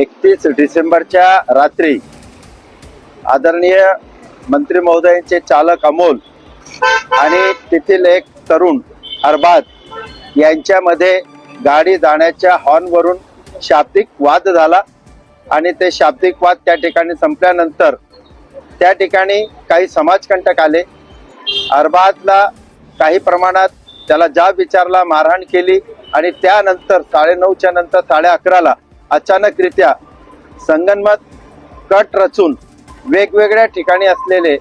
एकतीस डिसेंबरच्या रात्री आदरणीय मंत्री महोदयांचे चालक अमोल आणि तेथील एक तरुण अरबाज यांच्यामध्ये गाडी जाण्याच्या हॉर्नवरून शाब्दिक वाद झाला आणि ते शाब्दिक वाद त्या ठिकाणी संपल्यानंतर त्या ठिकाणी काही समाजकंटक आले. अरबाजला काही प्रमाणात त्याला जाब विचारला मारहाण केली आणि त्यानंतर साडेनऊच्या नंतर साडे अकराला अचानकरित्या संगनमत कट रचून वेगवेगळ्या ठिकाणी असलेले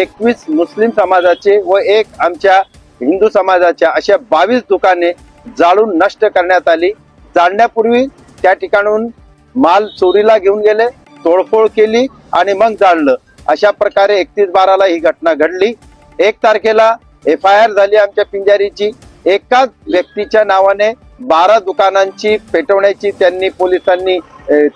एकवीस मुस्लिम समाजाचे व एक आमच्या हिंदू समाजाच्या अशा बावीस दुकाने जाळून नष्ट करण्यात आली. जाळण्यापूर्वी त्या ठिकाणून माल चोरीला घेऊन गेले तोडफोड केली आणि मग जाळलं. अशा प्रकारे एकतीस बाराला ही घटना घडली. एक तारखेला एफ आय आर झाली आमच्या पिंजारीची. एकाच व्यक्तीच्या नावाने बारा दुकानांची पेटवण्याची त्यांनी पोलिसांनी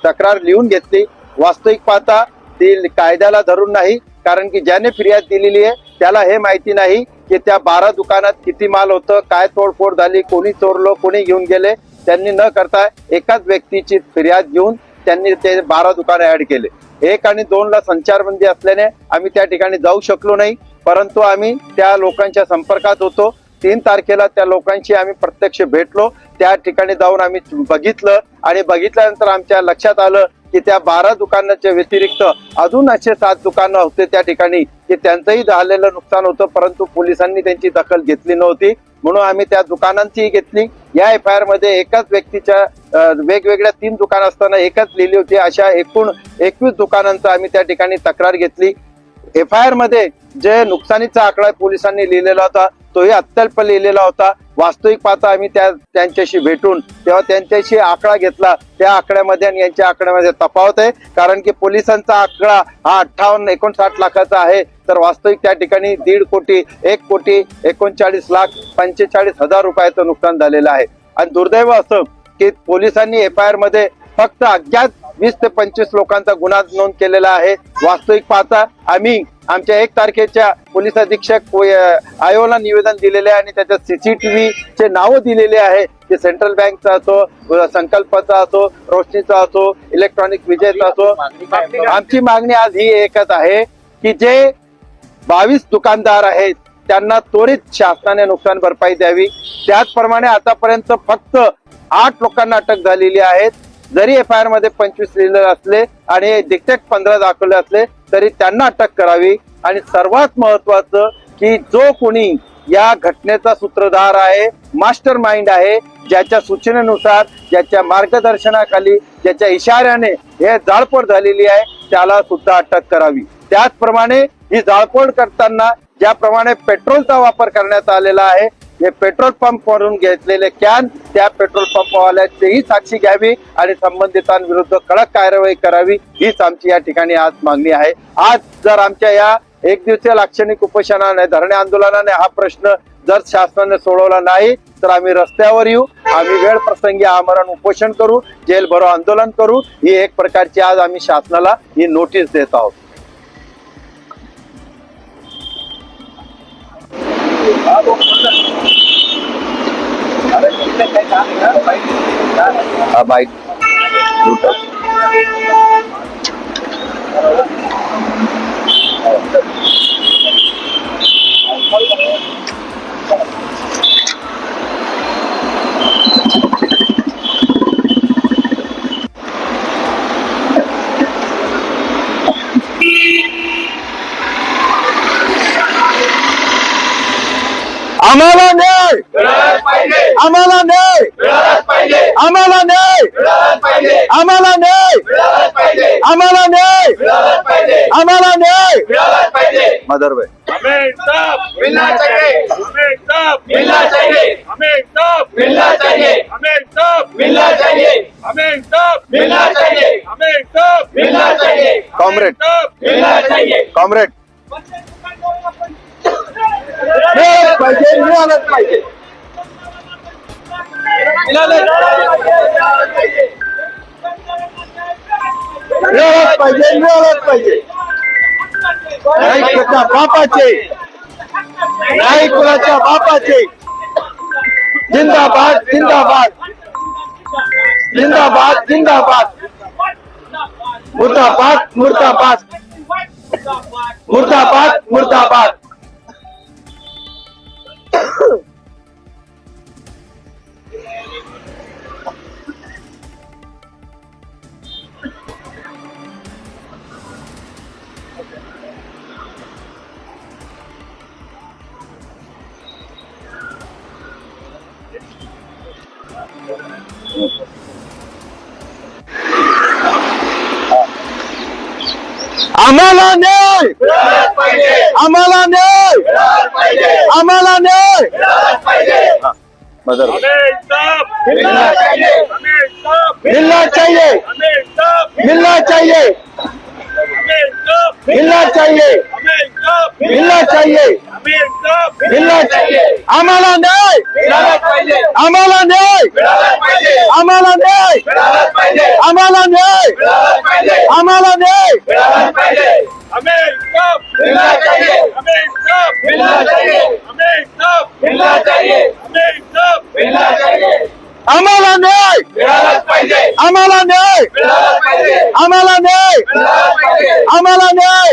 तक्रार लिहून घेतली. वास्तविक पाहता ती कायद्याला धरून नाही कारण की ज्याने फिर्याद दिलेली आहे त्याला हे माहिती नाही की त्या बारा दुकानात किती माल होतं काय तोडफोड झाली कोणी चोरलो कोणी घेऊन गेले. त्यांनी न करता एकाच व्यक्तीची फिर्याद घेऊन त्यांनी ते बारा दुकानं ऍड केले. एक आणि दोनला संचारबंदी असल्याने आम्ही त्या ठिकाणी जाऊ शकलो नाही परंतु आम्ही त्या लोकांच्या संपर्कात होतो. तीन तारखेला त्या लोकांशी आम्ही प्रत्यक्ष भेटलो. त्या ठिकाणी जाऊन आम्ही बघितलं आणि बघितल्यानंतर आमच्या लक्षात आलं की त्या बारा दुकानाच्या व्यतिरिक्त अजून असे सात दुकानं होते त्या ठिकाणी की त्यांचंही झालेलं नुकसान होतं परंतु पोलिसांनी त्यांची दखल घेतली नव्हती. म्हणून आम्ही त्या दुकानांचीही घेतली. या एफ आय आरमध्ये एकाच व्यक्तीच्या वेगवेगळ्या तीन दुकान असताना एकच लिहिली होती. अशा एकूण एकवीस दुकानांचा आम्ही त्या ठिकाणी तक्रार घेतली. एफ आय आरमध्ये जे नुकसानीचा आकडा पोलिसांनी लिहिलेला होता. तोही अत्यल्प लिहिलेला होता. वास्तविक पाहता आम्ही त्या त्यांच्याशी भेटून तेव्हा त्यांच्याशी आकडा घेतला. त्या आकड्यामध्ये आणि यांच्या आकड्यामध्ये तफावत आहे. कारण की पोलिसांचा आकडा हा अठ्ठावन्न एकोणसाठ लाखाचा आहे. तर वास्तविक त्या ठिकाणी दीड कोटी एक कोटी एकोणचाळीस लाख पंचेचाळीस हजार रुपयाचं नुकसान झालेलं आहे. आणि दुर्दैव असं की पोलिसांनी एफ आय आरमध्ये फक्त अज्ञात वीस ते पंचवीस लोकांचा गुन्हा नोंद केलेला आहे. वास्तविक पाहता आम्ही आमच्या एक तारखेच्या पोलीस अधीक्षक व, आयोला निवेदन दिलेले आहे आणि त्याच्यात सीसीटीव्ही चे नावं दिलेले आहे. ते सेंट्रल बँकचा असो संकल्पचा असो रोशनीचा असो इलेक्ट्रॉनिक विजयचा असो. आमची मागणी आज ही एकच आहे की जे बावीस दुकानदार आहेत त्यांना त्वरित शासनाने नुकसान भरपाई द्यावी. त्याचप्रमाणे आतापर्यंत फक्त आठ लोकांना अटक झालेली आहे. जरी एफ आय आरमध्ये पंचवीस लिहिले असले आणि डिटेक्ट पंधरा दाखवले असले तरी त्यांना अटक करावी. आणि सर्वात महत्वाचं की जो कोणी या घटनेचा सूत्रधार आहे मास्टर माइंड आहे ज्याच्या सूचनेनुसार ज्याच्या मार्गदर्शनाखाली ज्याच्या इशाऱ्याने हे जाळपोळ झालेली आहे त्याला सुद्धा अटक करावी. त्याचप्रमाणे ही जाळपोळ करताना ज्याप्रमाणे पेट्रोलचा वापर करण्यात आलेला आहे हे पेट्रोल पंप वरून घेतलेले कॅन त्या पेट्रोल पंपवाल्याचीही साक्षी घ्यावी आणि संबंधितांविरुद्ध कडक कारवाई करावी हीच आमची या ठिकाणी आज मागणी आहे. आज जर आमच्या या एक दिवसीय लाक्षणिक उपोषणाने धरणे आंदोलनाने हा प्रश्न जर शासनाने सोडवला नाही तर आम्ही रस्त्यावर येऊ आम्ही वेळ प्रसंगी आमरण उपोषण करू जेल भरो आंदोलन करू ही एक प्रकारची आज आम्ही शासनाला ही नोटीस देत आहोत. हा बाईक आम्हाला न्याय. आम्हाला न्याय. आम्हाला न्याय. आम्हाला न्याय. आम्हाला न्याय. आम्हाला न्याय. चाहिए कॉम्रेड. मिलना चाहिए कॉम्रेड. मिळालंच पाहिजे. मिळालंच पाहिजे. मिळालंच पाहिजे मिळालंच पाहिजे. नाही कुणाच्या बापाचे. नाही कुणाच्या बापाचे. जिंदाबाद जिंदाबाद. जिंदाबाद जिंदाबाद. मुर्दाबाद मुर्दाबाद. मुर्दाबाद मुर्दाबाद. आम्हाला न्याय मिळालाच पाहिजे आम्हाला न्याय मिळालाच पाहिजे आम्हाला न्याय मिळालाच पाहिजे मदर हमें इंसाफ मिलना चाहिए हमें इंसाफ मिलना चाहिए हमें इंसाफ मिलना चाहिए हमें इंसाफ मिलना चाहिए। मिलना चाहिए। आम्हाला न्याय। मिळालाच पाहिजे आम्हाला न्याय। मिळालाच पाहिजे आम्हाला न्याय। पाहिजे आम्हाला न्याय। पाहिजे आम्हाला न्याय। पाहिजे मिलना चाहिए। मिलना चाहिए। मिलना चाहिए। मिलना चाहिए। आम्हाला न्याय। पाहिजे आम्हाला न्याय। आम्हाला न्याय। आम्हाला न्याय।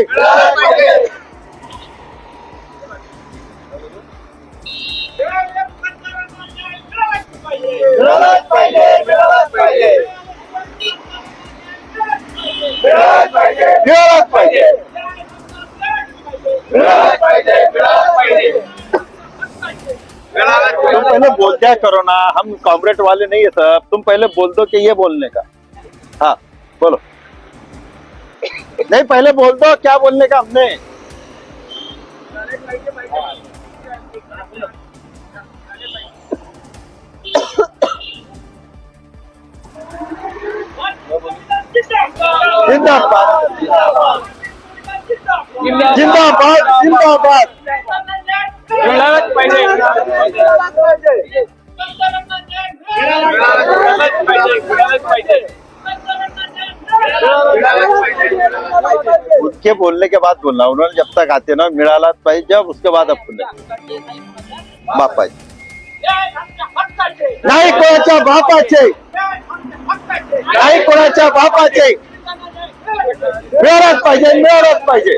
तुम पहले बोलते करो ना? हम कॉमरेड वाले नहीं है सब। तुम पहले बोल दो कि ये बोलने का। हाँ बोलो। नहीं, पहले बोल दो, क्या बोलने का हमने? जिंदाबाद। जिंदाबाद जिंदाबाद। मिळालाच पाहिजे। उनके बोलने के बाद बोलना उन्होंने जब तक आते ना मिड़ाला पाई जब उसके बाद अब बोले बाप पाहिजे नाही कोणाच्या बापाचे नाही कोणाच्या बापाचे मिळालाच पाहिजे मिळालाच पाहिजे.